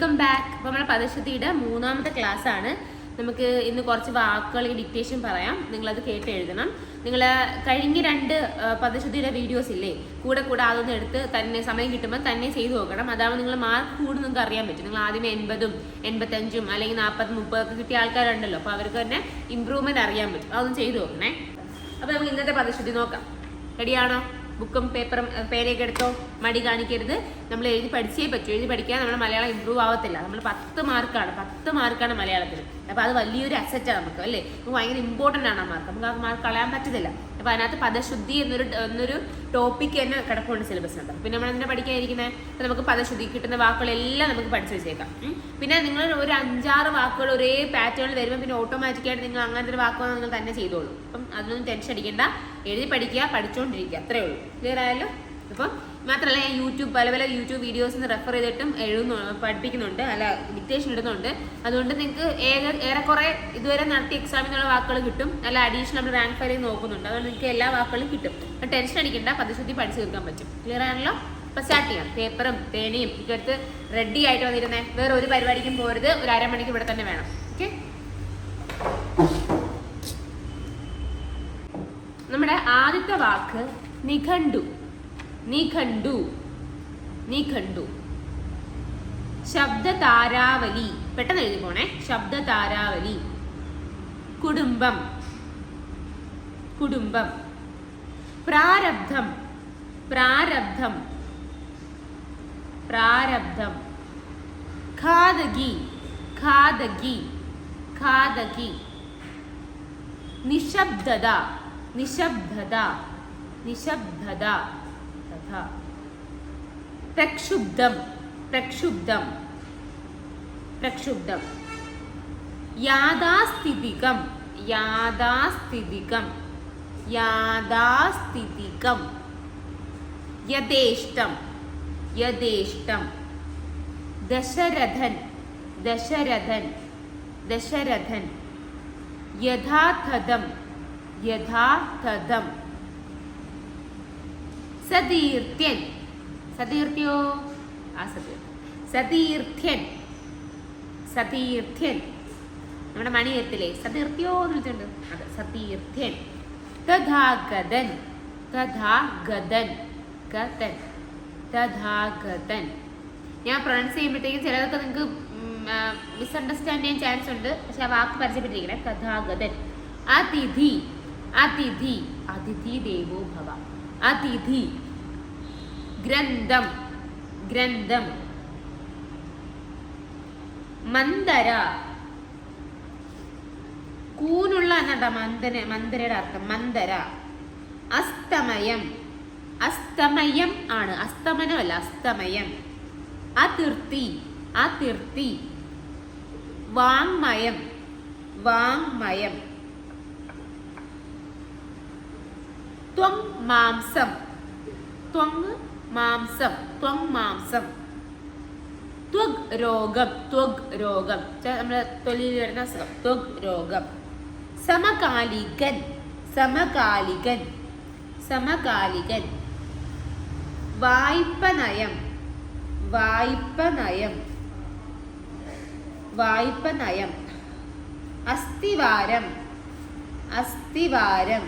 Welcome back. അപ്പോൾ നമ്മുടെ പദശുദ്ധിയുടെ മൂന്നാമത്തെ ക്ലാസ് ആണ് നമുക്ക് ഇന്ന് കുറച്ച് വാക്കുകൾ ഈ ഡിക്റ്റേഷൻ പറയാം. നിങ്ങളത് കേട്ട് എഴുതണം. നിങ്ങൾ കഴിഞ്ഞ രണ്ട് പദശതിയുടെ വീഡിയോസ് ഇല്ലേ? കൂടെ കൂടെ അതൊന്ന് എടുത്ത് തന്നെ സമയം കിട്ടുമ്പോൾ തന്നെ ചെയ്തു നോക്കണം. അതാവുമ്പോൾ നിങ്ങൾ മാർക്ക് കൂടും നിങ്ങൾക്ക് അറിയാൻ പറ്റും. നിങ്ങൾ ആദ്യമേ എൺപതും എൺപത്തഞ്ചും അല്ലെങ്കിൽ നാൽപ്പത് മുപ്പതൊക്കെ കിട്ടിയ ആൾക്കാരുണ്ടല്ലോ. അപ്പോൾ അവർക്ക് തന്നെ ഇമ്പ്രൂവ്മെന്റ് അറിയാൻ പറ്റും. അതൊന്ന് ചെയ്തു നോക്കണേ. അപ്പോൾ നമുക്ക് ഇന്നത്തെ പദശുദ്ധി നോക്കാം. റെഡിയാണോ ബുക്കും പേപ്പറും പേനയൊക്കെ എടുത്തോ മടി കാണിക്കരുത്. നമ്മൾ എഴുതി പഠിച്ചേ പറ്റൂ. എഴുതി പഠിക്കാൻ നമ്മുടെ മലയാളം ഇമ്പ്രൂവ് ആവത്തില്ല. നമ്മൾ പത്ത് മാർക്കാണ്. പത്ത് മാർക്കാണ് മലയാളത്തിൽ. അപ്പോൾ അത് വലിയൊരു അസറ്റാണ് നമുക്ക് അല്ലേ? നമുക്ക് ഭയങ്കര ഇമ്പോർട്ടന്റ് ആണ് ആ മാർക്ക് നമുക്ക് ആ മാർക്ക് കളയാൻ പറ്റത്തില്ല. അപ്പോൾ അതിനകത്ത് പദശുദ്ധി എന്നൊരു എന്നൊരു ടോപ്പിക്ക് തന്നെ കിടപ്പുണ്ട് ഉണ്ട് പിന്നെ നമ്മൾ എന്തിനാ പഠിക്കാതിരിക്കുന്നത് അപ്പോൾ നമുക്ക് പദശുദ്ധി കിട്ടുന്ന വാക്കുകളെല്ലാം നമുക്ക് പഠിച്ചു വെച്ചേക്കാം. പിന്നെ നിങ്ങൾ ഒരു അഞ്ചാറ് വാക്കുകൾ ഒരേ പാറ്റേണിൽ വരുമ്പോൾ പിന്നെ ഓട്ടോമാറ്റിക്കായിട്ട് നിങ്ങൾ അങ്ങനത്തെ ഒരു വാക്കുകൾ നിങ്ങൾ തന്നെ ചെയ്തോളൂ. അപ്പം അതൊന്നും ടെൻഷൻ അടിക്കേണ്ട. എഴുതി പഠിക്കുക പഠിച്ചുകൊണ്ടിരിക്കുക അത്രേ ഉള്ളൂ. ക്ലിയർ ആയല്ലോ? അപ്പം മാത്രമല്ല ഞാൻ യൂട്യൂബ് പല പല യൂട്യൂബ് വീഡിയോസിന് റെഫർ ചെയ്തിട്ടും എഴുതുന്നു പഠിപ്പിക്കുന്നുണ്ട് അല്ല ഡിക്റ്റേഷൻ ഇടുന്നുണ്ട്. അതുകൊണ്ട് നിങ്ങൾക്ക് ഏക ഏറെക്കുറെ ഇതുവരെ നടത്തിയ എക്സാമിനുള്ള വാക്കുകൾ കിട്ടും. അല്ല അഡീഷണൽ നമ്മൾ റാങ്ക് ഫയൽ നോക്കുന്നുണ്ട്. അതുകൊണ്ട് നിങ്ങൾക്ക് എല്ലാ വാക്കുകളും കിട്ടും. ടെൻഷൻ അടിക്കേണ്ട പതിശുദ്ധി പഠിച്ചു തീർക്കാൻ പറ്റും. ക്ലിയർ ആണല്ലോ? അപ്പം സ്റ്റാർട്ട് ചെയ്യാം. പേപ്പറും പേനയും ഒക്കെ റെഡി ആയിട്ട് വന്നിരുന്നേ. വേറെ ഒരു പരിപാടിക്കും പോരുത്. ഒരു അരമണിക്ക് ഇവിടെ തന്നെ വേണം. ഓക്കെ നമ്മുടെ ആദ്യത്തെ വാക്ക് നിഘണ്ടു. നിഘണ്ടു നിഖണ്ഡു ശബ്ദ താരാവലി പെട്ടെന്ന് എഴുതി പോണേ. ശബ്ദ താരാവലി കുടുംബം. കുടുംബം. പ്രാരബ്ധം. പ്രാരബ്ധം. പ്രാരബ്ധം. ഖാദഗി ഖാദഗി ഖാദഗി നിശബ്ദത. നിശബ്ദത. നിശബ്ദത. പ്രക്ഷുബ്ധം പ്രക്ഷുബ്ധം പ്രക്ഷുബ്ധം. യാഥാസ്ഥിതികം യാഥാസ്ഥിതികം യാഥാസ്ഥിതികം. യഥേഷ്ടം യഥേഷ്ടം. ദശരഥൻ ദശരഥൻ ദശരഥൻ. യഥാതഥം യഥാർത്ഥം സതീർത്ഥ്യൻ. സതീർത്ഥ്യോ? ആ സതീർത്ഥ്യൻ. സതീർത്ഥ്യൻ. സതീർത്ഥ്യൻ. നമ്മുടെ മണി സതീർത്ഥ്യോ എന്ന് അതെ സതീർത്ഥ്യൻ. തഥാഗതൻ. തഥാഗതൻ. ഗതൻ. തഥാഗതൻ. ഞാൻ പ്രൊണൗൺസ് ചെയ്യുമ്പോഴത്തേക്കും ചിലതൊക്കെ നിങ്ങൾക്ക് മിസ്അണ്ടർസ്റ്റാൻഡ് ചെയ്യാൻ ചാൻസ് ഉണ്ട്. പക്ഷെ ആ വാക്ക് പരിചയപ്പെട്ടിരിക്കണേ തഥാഗതൻ. അതിഥി. അതിഥി. അതിഥി ദേവോ ഭവ. അതിഥി. ഗ്രന്ഥം. ഗ്രന്ഥം. മന്ദര. കൂനുള്ള എന്നാ മന്ദന മന്ദരയുടെ അർത്ഥം. മന്ദര. അസ്തമയം. അസ്തമയം ആണ്. അസ്തമനമല്ല അസ്തമയം. അതിർത്തി. അതിർത്തി. വാങ്മയം. വാങ്മയം. ത്വങ് മാംസം ത്വങ് മാംസം ത്വം മാംസം ത്വഗ് രോഗം ത്വഗ് രോഗം നമ്മുടെ തൊലിയിൽ വരുന്ന അസുഖം ത്വഗ് രോഗം സമകാലികൻ സമകാലികൻ സമകാലികൻ വായ്പ നയം വായ്പ നയം വായ്പ നയം അസ്ഥിവാരം അസ്ഥിവാരം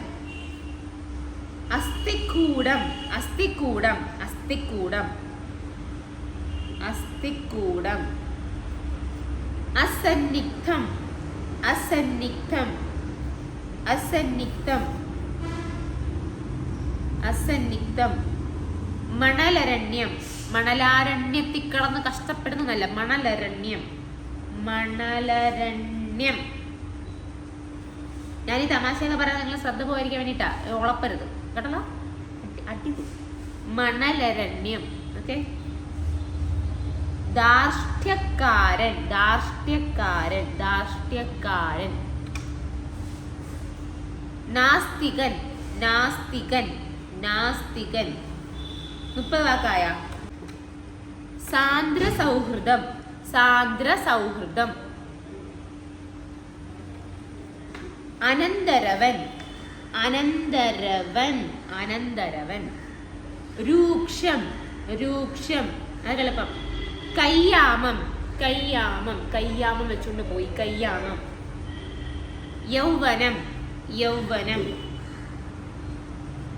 അസ്ഥിക്കൂടം അസ്ഥിക്കൂടം അസ്ഥിക്കൂടം. അസ്ഥിക്കൂടം. അസന്നിഗ്ധം അസന്നിഗ്ധം അസന്നിഗ്ധം. അസന്നിഗ്ധം. മണലരണ്യം. മണലാരണ്യത്തിൽ കിടന്ന് കഷ്ടപ്പെടുന്നതല്ല മണലരണ്യം. മണലരണ്യം. ഞാൻ ഈ തമാശ എന്ന് പറയാൻ നിങ്ങൾ ശ്രദ്ധ പോയിരിക്കാൻ വേണ്ടിയിട്ടാ ഉളപ്പരുത് കേട്ടല്ലോ? അടി- അടിപൊളി. മണലരണ്യം ഓക്കെ? ധാർഷ്ട്യക്കാരൻ ധാർഷ്ട്യക്കാരൻ ധാർഷ്ട്യക്കാരൻ. നാസ്തികൻ നാസ്തികൻ നാസ്തികൻ. മുപ്പത് വാക്കായ സാന്ദ്ര സൗഹൃദം സാന്ദ്ര സൗഹൃദം അനന്തരവൻ അനന്തരവൻ അനന്തരവൻ. രൂക്ഷം രൂക്ഷം. അത് കയ്യാമം കയ്യാമം കയ്യാമം വെച്ചുകൊണ്ട് പോയി. കയ്യാമം. യൗവനം യൗവനം.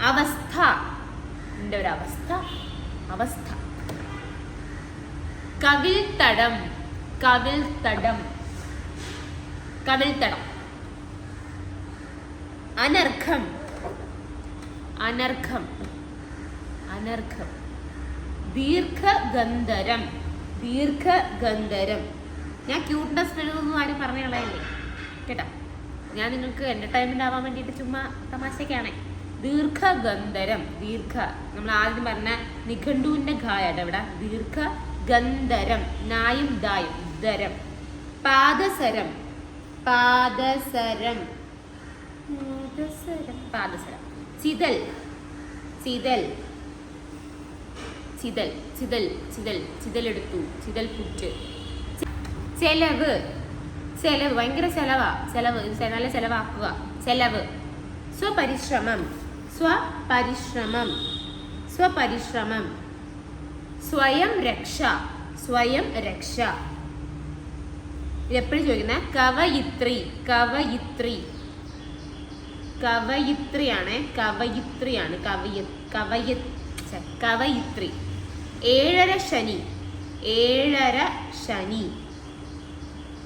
അവസ്ഥ. എന്റെ ഒരു അവസ്ഥ. അവസ്ഥ. കവിൽത്തടം കവിൽത്തടം കവിൾത്തടം. അനർഘം. അനർഘം. അനർഘം. ദീർഘഗന്ധരം. ദീർഘഗന്ധരം. ഞാൻ ക്യൂട്ട്നെസ് എഴുതുന്നു ആരും പറഞ്ഞു കളയല്ലേ കേട്ടോ. ഞാൻ നിങ്ങൾക്ക് എന്റർടൈൻമെന്റ് ആവാൻ വേണ്ടിയിട്ട് ചുമ്മാ തമാശക്കാണേ. ദീർഘഗന്ധരം. ദീർഘ. നമ്മൾ ആദ്യം പറഞ്ഞ നിഘണ്ടുവിന്റെ ഘായാണ് ഇവിടെ ദീർഘഗന്ധരം. നായും ദായും. ദരം പാദസരം. പാദസരം. പാദസരം. ചിതൽ. ചിതൽ. ചിതൽ. ചിതൽ. ചിതൽ. ചിതലെടുത്തു. ചിതൽ പുറ്റ്. ചെലവ്. ചെലവ്. ഭയങ്കര ചെലവാ. ചെലവ്. നല്ല ചെലവാക്കുക. ചെലവ്. സ്വപരിശ്രമം. സ്വപരിശ്രമം. സ്വപരിശ്രമം. സ്വയം രക്ഷ. സ്വയം രക്ഷ. ഇതെപ്പോഴും ചോദിക്കുന്ന? കവയിത്രി. കവയിത്രി. കവയിത്രിയാണ് കവയിത്രിയാണ് കവയ കവയ കവയിത്രി. ഏഴര ശനി ഏഴര ശനി.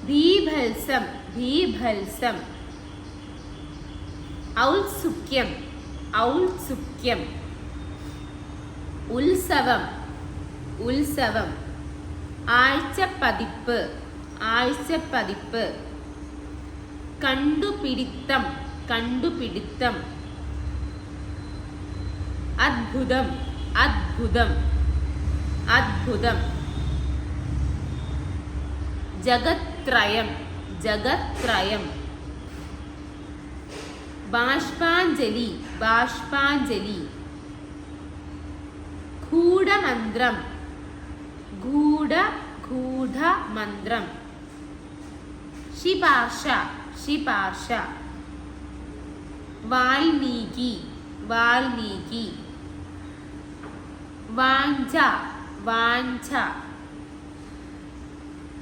ദീഭത്സം ദീഭത്സം ഔത്സുക്യം ഔത്സുക്യം ഉത്സവം ഉത്സവം. ആഴ്ചപ്പതിപ്പ് ആഴ്ചപ്പതിപ്പ്. കണ്ടുപിടിത്തം. കണ്ടുപിടിത്തം. അത്ഭുതം അത്ഭുതം അത്ഭുതം. ജഗത്രയം ജഗത്രയം. ബാഷ്പാഞ്ജലി ബാഷ്പാഞ്ജലി. ഗൂഢമന്ത്രം ഗൂഢ ഗൂഢമന്ത്രം. ശിപാർശ ശിപാർശ. വാൽമീകി വാൽമീകി. വാഞ്ച വാഞ്ച.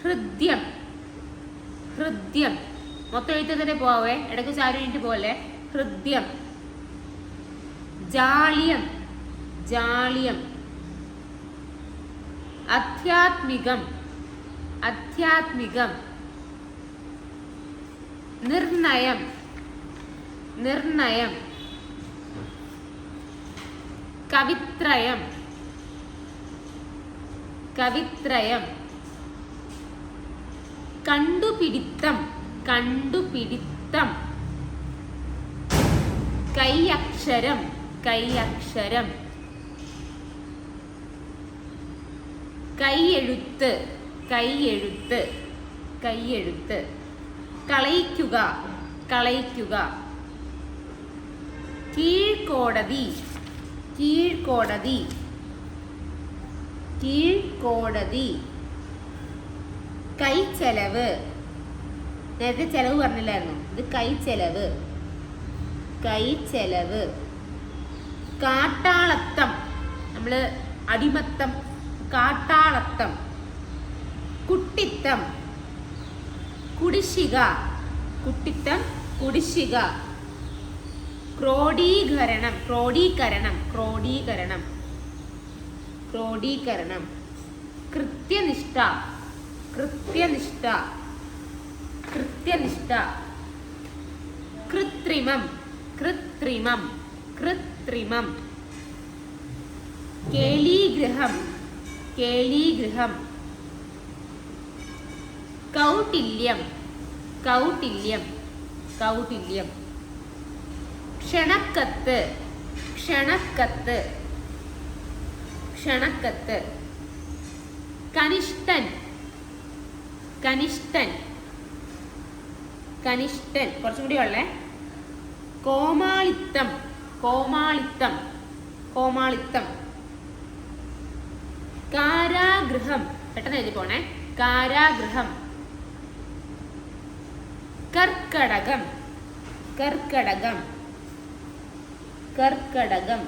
ഹൃദ്യം ഹൃദ്യം. മൊത്തം എഴുത്ത് തന്നെ പോവേ ഇടയ്ക്ക് ചാരി വേണ്ടി പോലെ ഹൃദ്യം. ജാളിയം ജാളിയം. അധ്യാത്മികം അധ്യാത്മികം. നിർണയം. നിർണയം. കവിത്രയം. കവിത്രയം. കണ്ടുപിടിത്തം. കണ്ടുപിടിത്തം. കൈയക്ഷരം. കൈയക്ഷരം. കൈയെഴുത്ത്. കൈയെഴുത്ത്. കൈയെഴുത്ത്. കളയിക്കുക. കളയിക്കുക. കീഴ്ക്കോടതി. കീഴ്ക്കോടതി. കീഴ്ക്കോടതി. കൈച്ചെലവ്. നേരത്തെ ചെലവ് പറഞ്ഞില്ലായിരുന്നു. ഇത് കൈച്ചെലവ്. കൈച്ചെലവ്. കാട്ടാളത്തം. നമ്മൾ അടിമത്തം. കാട്ടാളത്തം. കുട്ടിത്തം. കുടിശ്ശിക. കുട്ടിത്തം കുടിശ്ശിക. ക്രോഡീകരണം ക്രോഡീകരണം ക്രോഡീകരണം ക്രോഡീകരണം. കൃത്യനിഷ്ഠ കൃത്യനിഷ്ഠ കൃത്യനിഷ്ഠ. കൃത്രിമം കൃത്രിമം കൃത്രിമം. കേളീഗൃഹം കേളീഗൃഹം. കൗട്ടില്യം കൗട്ടില്യം കൗട്ടില്യം. ക്ഷണക്കത്ത്. ക്ഷണക്കത്ത്. ക്ഷണക്കത്ത്. കനിഷ്ഠൻ. കനിഷ്ഠൻ. കനിഷ്ഠൻ. കുറച്ചും കൂടി ഉള്ളേ. കോമാളിത്തം. കോമാളിത്തം. കോമാളിത്തം. കാരാഗൃഹം. പെട്ടെന്ന് എഴുതി പോണേ. കാരാഗൃഹം. കർക്കടകം. കർക്കടകം. കർക്കടകം.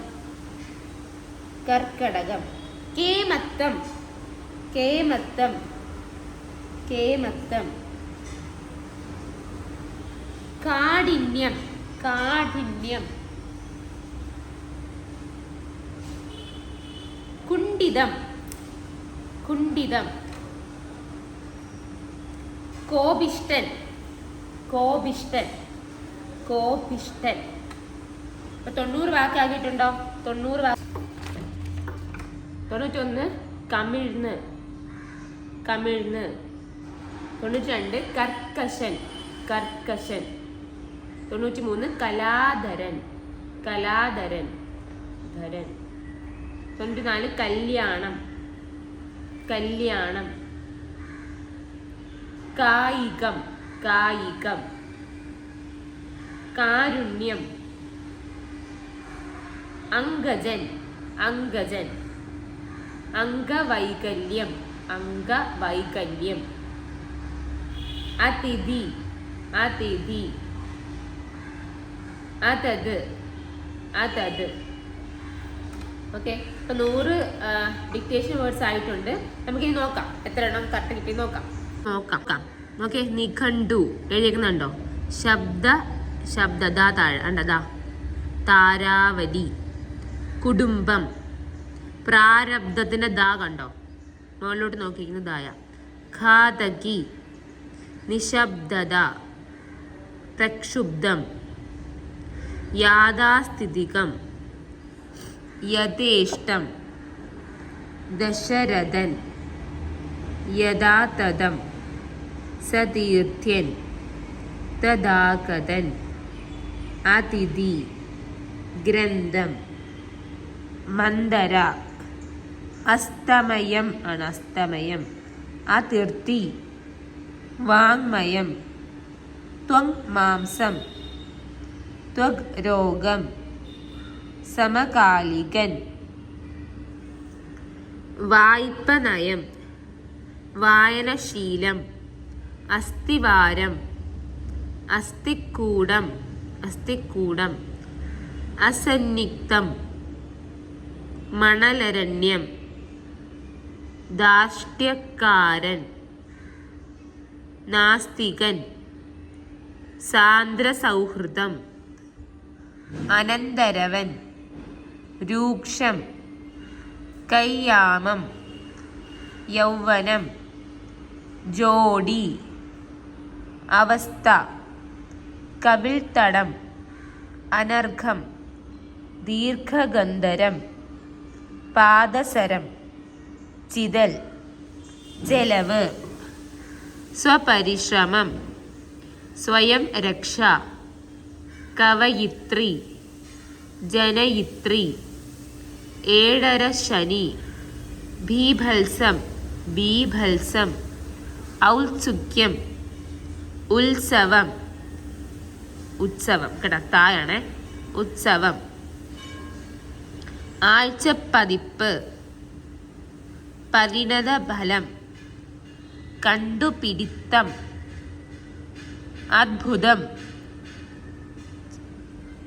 കർക്കടകം. കേമത്തം. കേമത്തം. കേമത്തം. കാഠിന്യം. കാഠിന്യം. കുണ്ഠിതം. കുണ്ഠിതം. കോപിഷ്ടൻ കോപിഷ്ടൻ കോപിഷ്ടൻ ഇപ്പൊ തൊണ്ണൂറ് വാക്കാക്കിയിട്ടുണ്ടോ? തൊണ്ണൂറ് വാക്ക് തൊണ്ണൂറ്റൊന്ന് കമിഴ്ന്ന് കമിഴ്ന്ന് തൊണ്ണൂറ്റി രണ്ട് കർക്കശൻ. കർക്കശൻ. തൊണ്ണൂറ്റി മൂന്ന് കലാധരൻ. കലാധരൻ. ധരൻ. തൊണ്ണൂറ്റി നാല് കല്യാണം. കല്യാണം. കായികം. കായികം. കാരുണ്യം. അങ്കജൻ അംഗജൻ. അംഗവൈകല്യം അംഗവൈകല്യം. അതിഥി അതിഥി. അതത് അതത്. ഓക്കെ അപ്പൊ നൂറ് ഡിക്റ്റേഷൻ വേർഡ്സ് ആയിട്ടുണ്ട്. നമുക്കിനി നോക്കാം. എത്ര എണ്ണം കറക്റ്റ് കിട്ടി നോക്കാം. നോക്കാം. ഓക്കെ നിഘണ്ടു. എഴുതിയേക്കുന്നുണ്ടോ? ശബ്ദ ശബ്ദ ദാ താഴെ. അണ്ടതാ താരാവലി കുടുംബം. പ്രാരബ്ധത്തിന്റെ ദാ കണ്ടോ? മുകളിലോട്ട് നോക്കിയിരിക്കുന്ന ദായ. ഘാതകി. നിശബ്ദത. പ്രക്ഷുബ്ധം. യാഥാസ്ഥിതികം. യഥേഷ്ടം. ദശരഥൻ. യഥാതഥം. സതീർത്ഥ്യൻ. തഥാഗതൻ. അതിഥി. ഗ്രന്ഥം. മന്ദര. അസ്തമയം ആണ് അസ്തമയം. അതിർത്തി. വാങ്മയം. ത്വങ് മാംസം. ത്വഗ് രോഗം. സമകാലികൻ. വായ്പ നയം വായനശീലം. അസ്ഥിവാരം. അസ്ഥിക്കൂടം. അസ്ഥിക്കൂടം. അസന്നിഗ്ധം മണലരണ്യം. ധാർഷ്ട്യക്കാരൻ. നാസ്തികൻ. സാന്ദ്രസൗഹൃദം. അനന്തരവൻ. രൂക്ഷം. കയ്യാമം. യൗവനം. ജോഡി. അവസ്ഥ. കപിൽത്തടം. അനർഘം. ദീർഘഗന്ധരം. പാദസരം ചിതൽ ചെലവ് സ്വപരിശ്രമം സ്വയം രക്ഷ കവയിത്രി ജനയിത്രി ഏഴര ശനി ബീഭത്സം ബീഭത്സം ഔത്സുക്യം ഉത്സവം ഉത്സവം. കേട്ടോ തായാണ് ഉത്സവം. ആഴ്ചപ്പതിപ്പ്. പരിണത ഫലം കണ്ടുപിടിത്തം. അത്ഭുതം.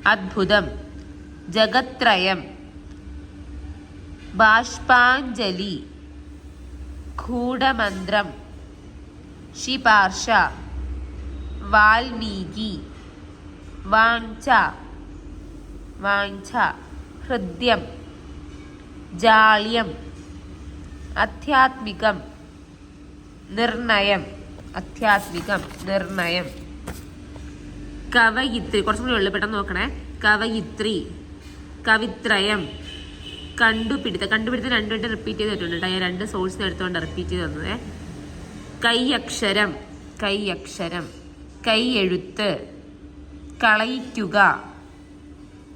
അത്ഭുതം. ജഗത്രയം. ബാഷ്പാഞ്ജലി. ഗൂഢമന്ത്രം. ശിപാർശ. വാൽമീകി. വാങ്ച വാങ്ച ഹൃദ്യം. ജാള്യം അധ്യാത്മികം നിർണയം അധ്യാത്മികം നിർണയം. കവയിത്രി കുറച്ചും കൂടി ഉള്ളു പെട്ടെന്ന് നോക്കണേ. കവയിത്രി കവിത്രയം കണ്ടുപിടുത്തം. കണ്ടുപിടുത്തം രണ്ടു വട്ടം റിപ്പീറ്റ് ചെയ്തിട്ടുണ്ട് കേട്ടോ. ഞാൻ രണ്ട് സോഴ്സ് എടുത്തുകൊണ്ട് റിപ്പീറ്റ് ചെയ്ത് തന്നത്. കൈ അക്ഷരം കൈ അക്ഷരം കൈ എഴുത്ത് കളയിക്കുക.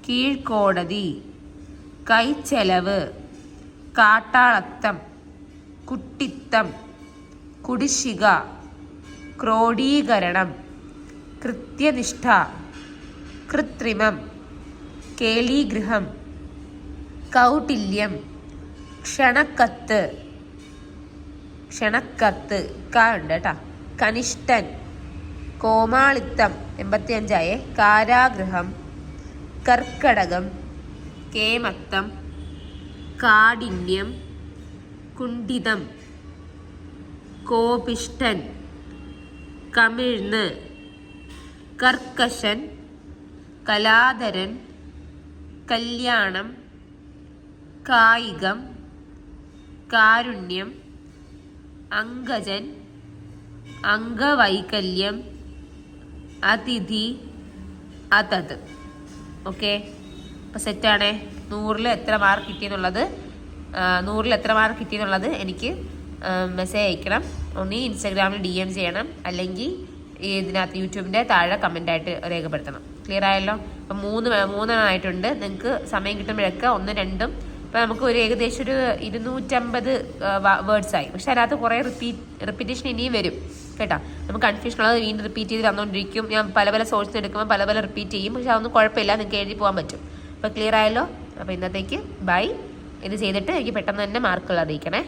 കീഴ്ക്കോടതി കൈച്ചെലവ് കാട്ടാളത്തം കുട്ടിത്തം കുടിശ്ശിക ക്രോഡീകരണം കൃത്യനിഷ്ഠ കൃത്രിമം കേളീഗൃഹം കൗട്ടില്യം ക്ഷണക്കത്ത് ക്ഷണക്കത്ത് ക ഉണ്ട് കേട്ടാ. കനിഷ്ഠൻ കോമാളിത്തം എൺപത്തി അഞ്ചായേ കാരാഗൃഹം കർക്കടകം കേമത്തം കാഠിന്യം കുണ്ഠിതം കോപിഷ്ടൻ കമിഴ്ന്ന് കർക്കശൻ കലാധരൻ കല്യാണം കായികം കാരുണ്യം അങ്കജൻ അംഗവൈകല്യം അതിഥി അതത്. ഓക്കെ അപ്പോൾ സെറ്റാണേ നൂറിൽ എത്ര മാർക്ക് കിട്ടിയെന്നുള്ളത് നൂറിൽ എത്ര മാർക്ക് കിട്ടിയെന്നുള്ളത് എനിക്ക് മെസ്സേജ് അയക്കണം. ഒന്നീ ഇൻസ്റ്റാഗ്രാമിൽ ഡി എം ചെയ്യണം. അല്ലെങ്കിൽ ഇതിനകത്ത് യൂട്യൂബിന്റെ താഴെ കമന്റായിട്ട് രേഖപ്പെടുത്തണം. ക്ലിയർ ആയല്ലോ? അപ്പം മൂന്ന് മൂന്നെണ്ണമായിട്ടുണ്ട് നിങ്ങൾക്ക് സമയം കിട്ടുമ്പോഴൊക്കെ ഒന്ന് രണ്ടും. ഇപ്പം നമുക്ക് ഒരു ഏകദേശം ഒരു ഇരുന്നൂറ്റമ്പത് വേർഡ്സ് ആയി. പക്ഷെ അതിനകത്ത് കുറേ റിപ്പീറ്റ് റിപ്പീറ്റേഷൻ ഇനിയും വരും. കേട്ടോ? നമുക്ക് കൺഫ്യൂഷൻ ഉള്ളത് വീണ്ടും റിപ്പീറ്റ് ചെയ്ത് തന്നുകൊണ്ടിരിക്കും ഞാൻ പല പല സോഴ്സിൽ എടുക്കുമ്പോൾ പല പല റിപ്പീറ്റ് ചെയ്യും. പക്ഷെ അതൊന്നും കുഴപ്പമില്ല. നിങ്ങൾക്ക് എഴുതി പോകാൻ പറ്റും. അപ്പോൾ ക്ലിയർ ആയല്ലോ? അപ്പോൾ ഇന്നത്തേക്ക് ബൈ. ഇത് ചെയ്തിട്ട് എനിക്ക് പെട്ടെന്ന് തന്നെ മാർക്കുകൾ അറിയിക്കണേ.